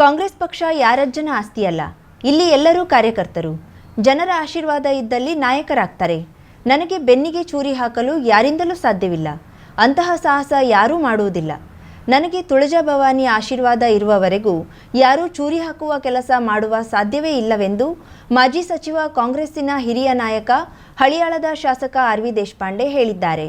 ಕಾಂಗ್ರೆಸ್ ಪಕ್ಷ ಯಾರಜ್ಜನ ಆಸ್ತಿಯಲ್ಲ? ಇಲ್ಲಿ ಎಲ್ಲರೂ ಕಾರ್ಯಕರ್ತರು. ಜನರ ಆಶೀರ್ವಾದ ಇದ್ದಲ್ಲಿ ನಾಯಕರಾಗ್ತಾರೆ. ನನಗೆ ಬೆನ್ನಿಗೆ ಚೂರಿ ಹಾಕಲು ಯಾರಿಂದಲೂ ಸಾಧ್ಯವಿಲ್ಲ. ಅಂತಹ ಸಾಹಸ ಯಾರೂ ಮಾಡುವುದಿಲ್ಲ. ನನಗೆ ತುಳಜಾ ಭವಾನಿ ಆಶೀರ್ವಾದ ಇರುವವರೆಗೂ ಯಾರೂ ಚೂರಿ ಹಾಕುವ ಕೆಲಸ ಮಾಡುವ ಸಾಧ್ಯವೇ ಇಲ್ಲವೆಂದು ಮಾಜಿ ಸಚಿವ ಕಾಂಗ್ರೆಸ್ಸಿನ ಹಿರಿಯ ನಾಯಕ ಹಳಿಯಾಳದ ಶಾಸಕ ಆರ್ ವಿ ದೇಶಪಾಂಡೆ ಹೇಳಿದ್ದಾರೆ.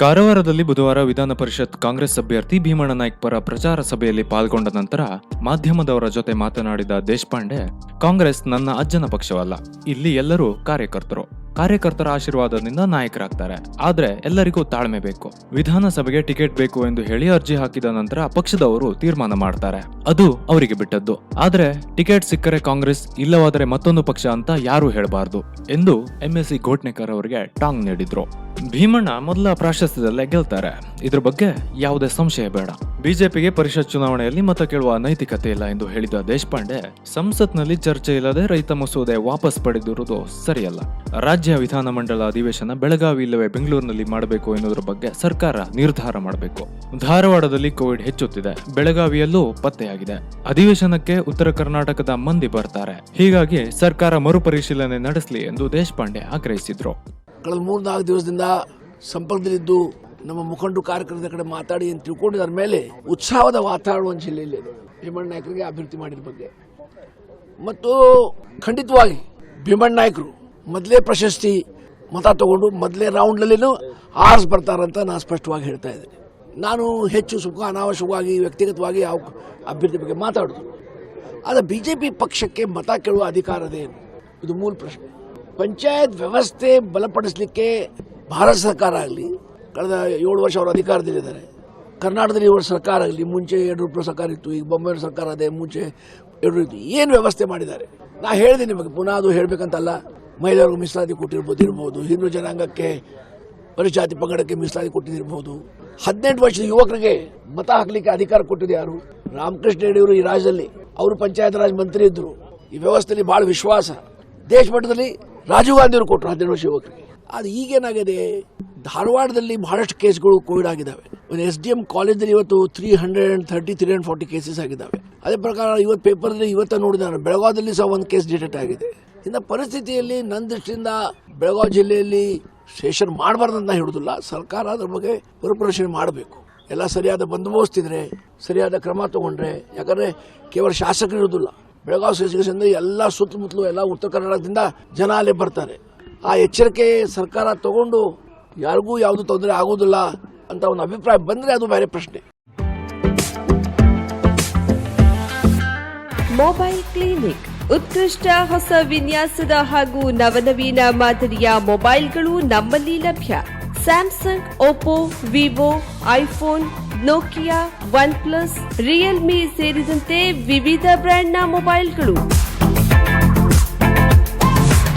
ಕಾರವಾರದಲ್ಲಿ ಬುಧವಾರ ವಿಧಾನ ಪರಿಷತ್ ಕಾಂಗ್ರೆಸ್ ಅಭ್ಯರ್ಥಿ ಭೀಮಣ್ಣ ನಾಯ್ಕ್ ಪರ ಪ್ರಚಾರ ಸಭೆಯಲ್ಲಿ ಪಾಲ್ಗೊಂಡ ನಂತರ ಮಾಧ್ಯಮದವರ ಜೊತೆ ಮಾತನಾಡಿದ ದೇಶಪಾಂಡೆ, ಕಾಂಗ್ರೆಸ್ ನನ್ನ ಅಜ್ಜನ ಪಕ್ಷವಲ್ಲ, ಇಲ್ಲಿ ಎಲ್ಲರೂ ಕಾರ್ಯಕರ್ತರು. ಕಾರ್ಯಕರ್ತರ ಆಶೀರ್ವಾದದಿಂದ ನಾಯಕರಾಗ್ತಾರೆ. ಆದ್ರೆ ಎಲ್ಲರಿಗೂ ತಾಳ್ಮೆ ಬೇಕು. ವಿಧಾನಸಭೆಗೆ ಟಿಕೆಟ್ ಬೇಕು ಎಂದು ಹೇಳಿ ಅರ್ಜಿ ಹಾಕಿದ ನಂತರ ಪಕ್ಷದವರು ತೀರ್ಮಾನ ಮಾಡ್ತಾರೆ. ಅದು ಅವರಿಗೆ ಬಿಟ್ಟದ್ದು. ಆದ್ರೆ ಟಿಕೆಟ್ ಸಿಕ್ಕರೆ ಕಾಂಗ್ರೆಸ್ ಇಲ್ಲವಾದರೆ ಮತ್ತೊಂದು ಪಕ್ಷ ಅಂತ ಯಾರು ಹೇಳಬಾರದು ಎಂದು ಎಂಎಸ್ಸಿ ಘೋಟ್ನೇಕರ್ ಅವರಿಗೆ ಟಾಂಗ್ ನೀಡಿದ್ರು. ಭೀಮಣ್ಣ ಮೊದಲ ಪ್ರಾಶಸ್ತ್ಯದಲ್ಲೇ ಗೆಲ್ತಾರೆ. ಇದ್ರ ಬಗ್ಗೆ ಯಾವುದೇ ಸಂಶಯ ಬೇಡ. ಬಿಜೆಪಿಗೆ ಪರಿಷತ್ ಚುನಾವಣೆಯಲ್ಲಿ ಮತ ಕೇಳುವ ನೈತಿಕತೆ ಇಲ್ಲ ಎಂದು ಹೇಳಿದ ದೇಶಪಾಂಡೆ, ಸಂಸತ್ನಲ್ಲಿ ಚರ್ಚೆ ಇಲ್ಲದೆ ರೈತ ಮಸೂದೆ ವಾಪಸ್ ಪಡೆದಿರುವುದು ಸರಿಯಲ್ಲ. ರಾಜ್ಯ ವಿಧಾನಮಂಡಲ ಅಧಿವೇಶನ ಬೆಳಗಾವಿ ಇಲ್ಲವೇ ಬೆಂಗಳೂರಿನಲ್ಲಿ ಮಾಡಬೇಕು ಎನ್ನುವುದರ ಬಗ್ಗೆ ಸರ್ಕಾರ ನಿರ್ಧಾರ ಮಾಡಬೇಕು. ಧಾರವಾಡದಲ್ಲಿ ಕೋವಿಡ್ ಹೆಚ್ಚುತ್ತಿದೆ, ಬೆಳಗಾವಿಯಲ್ಲೂ ಪತ್ತೆಯಾಗಿದೆ. ಅಧಿವೇಶನಕ್ಕೆ ಉತ್ತರ ಕರ್ನಾಟಕದ ಮಂದಿ ಬರ್ತಾರೆ. ಹೀಗಾಗಿ ಸರ್ಕಾರ ಮರುಪರಿಶೀಲನೆ ನಡೆಸಲಿ ಎಂದು ದೇಶಪಾಂಡೆ ಆಗ್ರಹಿಸಿದ್ರು. ಕಳೆದ ದಿವಸದಿಂದ ಸಂಪರ್ಕದಲ್ಲಿದ್ದು ನಮ್ಮ ಮುಖಂಡರು ಕಾರ್ಯಕರ್ತರ ಕಡೆ ಮಾತಾಡಿ ಅಂತ ತಿಳ್ಕೊಂಡಿದ್ರ ಮೇಲೆ ಉತ್ಸಾಹದ ವಾತಾವರಣ ಜಿಲ್ಲೆಯಲ್ಲಿ ಭೀಮಣ್ಣ ನಾಯಕರಿಗೆ ಅಭಿವೃದ್ಧಿ ಮಾಡಿದ ಬಗ್ಗೆ. ಮತ್ತು ಖಂಡಿತವಾಗಿ ಭೀಮಣ್ಣ ನಾಯಕರು ಮೊದಲೇ ಪ್ರಶಸ್ತಿ ಮತ ತಗೊಂಡು ಮೊದಲೇ ರೌಂಡ್ನಲ್ಲಿನೂ ಆರ್ಸ್ ಬರ್ತಾರಂತ ನಾನು ಸ್ಪಷ್ಟವಾಗಿ ಹೇಳ್ತಾ ಇದ್ದೀನಿ. ನಾನು ಹೆಚ್ಚು ಸುಖ, ಅನಾವಶ್ಯಕವಾಗಿ, ವ್ಯಕ್ತಿಗತವಾಗಿ ಯಾವ ಅಭ್ಯರ್ಥಿ ಬಗ್ಗೆ ಮಾತಾಡೋದು. ಆದರೆ ಬಿ ಜೆ ಪಿ ಪಕ್ಷಕ್ಕೆ ಮತ ಕೇಳುವ ಅಧಿಕಾರದೇನು ಇದು ಮೂಲ ಪ್ರಶ್ನೆ. ಪಂಚಾಯತ್ ವ್ಯವಸ್ಥೆ ಬಲಪಡಿಸಲಿಕ್ಕೆ ಭಾರತ ಸರ್ಕಾರ ಆಗಲಿ ಕಳೆದ ಏಳು ವರ್ಷ ಅವರು ಅಧಿಕಾರದಲ್ಲಿದ್ದಾರೆ. ಕರ್ನಾಟಕದಲ್ಲಿ ಇವರು ಸರ್ಕಾರ ಆಗಲಿ, ಮುಂಚೆ ಎರಡು ರೂಪಾಯಿ ಸರ್ಕಾರ ಇತ್ತು, ಈಗ ಬೊಮ್ಮಾಯಿ ಸರ್ಕಾರ ಅದೇ, ಮುಂಚೆ ಎರಡು ಇತ್ತು, ಏನು ವ್ಯವಸ್ಥೆ ಮಾಡಿದ್ದಾರೆ? ನಾ ಹೇಳಿದೆ ನಿಮಗೆ, ಪುನಃ ಅದು ಹೇಳಬೇಕಂತಲ್ಲ, ಮಹಿಳೆಯರಿಗೆ ಮೀಸಲಾತಿ ಕೊಟ್ಟಿರ್ಬೋದು ಇರ್ಬೋದು ಹಿಂದೂ ಜನಾಂಗಕ್ಕೆ ಪರಿಜಾತಿ ಪಂಗಡಕ್ಕೆ ಮೀಸಲಾತಿ ಕೊಟ್ಟಿದ್ದಿರ್ಬೋದು. ಹದಿನೆಂಟು ವರ್ಷದ ಯುವಕರಿಗೆ ಮತ ಹಾಕಲಿಕ್ಕೆ ಅಧಿಕಾರ ಕೊಟ್ಟಿದ್ದು ಯಾರು? ರಾಮಕೃಷ್ಣ ಯಡಿಯೂರು ಈ ರಾಜ್ಯದಲ್ಲಿ. ಅವರು ಪಂಚಾಯತ್ ರಾಜ್ ಮಂತ್ರಿ ಇದ್ದರು ಈ ವ್ಯವಸ್ಥೆಯಲ್ಲಿ ಭಾಳ ವಿಶ್ವಾಸ. ದೇಶ ಮಟ್ಟದಲ್ಲಿ ರಾಜೀವ್ ಗಾಂಧಿ ಅವರು ಕೊಟ್ಟರು ಹದಿನೆಂಟು ವರ್ಷ ಯುವಕರಿಗೆ. ಅದು ಈಗೇನಾಗಿದೆ? ಧಾರವಾಡದಲ್ಲಿ ಬಹಳಷ್ಟು ಕೇಸ್ಗಳು ಕೋವಿಡ್ ಆಗಿದ್ದಾವೆ. ಒಂದು ಎಸ್ ಡಿ ಎಂ ಕಾಲೇಜಲ್ಲಿ ಇವತ್ತು three hundred and thirty three hundred forty cases ಆಗಿದ್ದಾವೆ. ಅದೇ ಪ್ರಕಾರ ಇವತ್ತು ಪೇಪರ್ನಲ್ಲಿ ಇವತ್ತು ನೋಡಿದಾರೆ ಬೆಳಗಾವದಲ್ಲಿ ಸಹ ಒಂದು ಕೇಸ್ ಡಿಟೆಕ್ಟ್ ಆಗಿದೆ. ಇಂಥ ಪರಿಸ್ಥಿತಿಯಲ್ಲಿ ನನ್ನ ದೃಷ್ಟಿಯಿಂದ ಬೆಳಗಾವಿ ಜಿಲ್ಲೆಯಲ್ಲಿ ಸೆಷನ್ ಮಾಡಬಾರ್ದು ಅಂತ ಹೇಳುದಿಲ್ಲ ಸರ್ಕಾರ ಅದ್ರ ಬಗ್ಗೆ ಮರುಪರಿಶೀಲನೆ ಮಾಡಬೇಕು. ಎಲ್ಲ ಸರಿಯಾದ ಬಂದೋಬಸ್ತ್ ಇದ್ರೆ, ಸರಿಯಾದ ಕ್ರಮ ತಗೊಂಡ್ರೆ, ಯಾಕಂದ್ರೆ ಕೇವಲ ಶಾಸಕರು ಇರೋದಿಲ್ಲ ಬೆಳಗಾವಿ ಸೆಷನ್ಸಿಂದ ಎಲ್ಲ ಸುತ್ತಮುತ್ತಲು ಎಲ್ಲ ಉತ್ತರ ಕರ್ನಾಟಕದಿಂದ ಜನ ಅಲ್ಲೇ ಬರ್ತಾರೆ. ಆ ಎಚ್ಚರಿಕೆ ಸರ್ಕಾರ ತಗೊಂಡು ಯಾರಿಗೂ ಯಾವುದು ತೊಂದರೆ ಆಗೋದಿಲ್ಲ ಅಂತ ಒಂದು ಅಭಿಪ್ರಾಯ ಬಂದರೆ ಅದು ಬೇರೆ ಪ್ರಶ್ನೆ. ಮೊಬೈಲ್ ಕ್ಲಿನಿಕ್, ಉತ್ಕೃಷ್ಟ ಹೊಸ ವಿನ್ಯಾಸದ ಹಾಗೂ ನವನವೀನ ಮಾದರಿಯ ಮೊಬೈಲ್ಗಳು ನಮ್ಮಲ್ಲಿ ಲಭ್ಯ. Samsung, Oppo, Vivo, iPhone, Nokia OnePlus Realme ಸೇರಿದಂತೆ ವಿವಿಧ ಬ್ರ್ಯಾಂಡ್ನ ಮೊಬೈಲ್ಗಳು.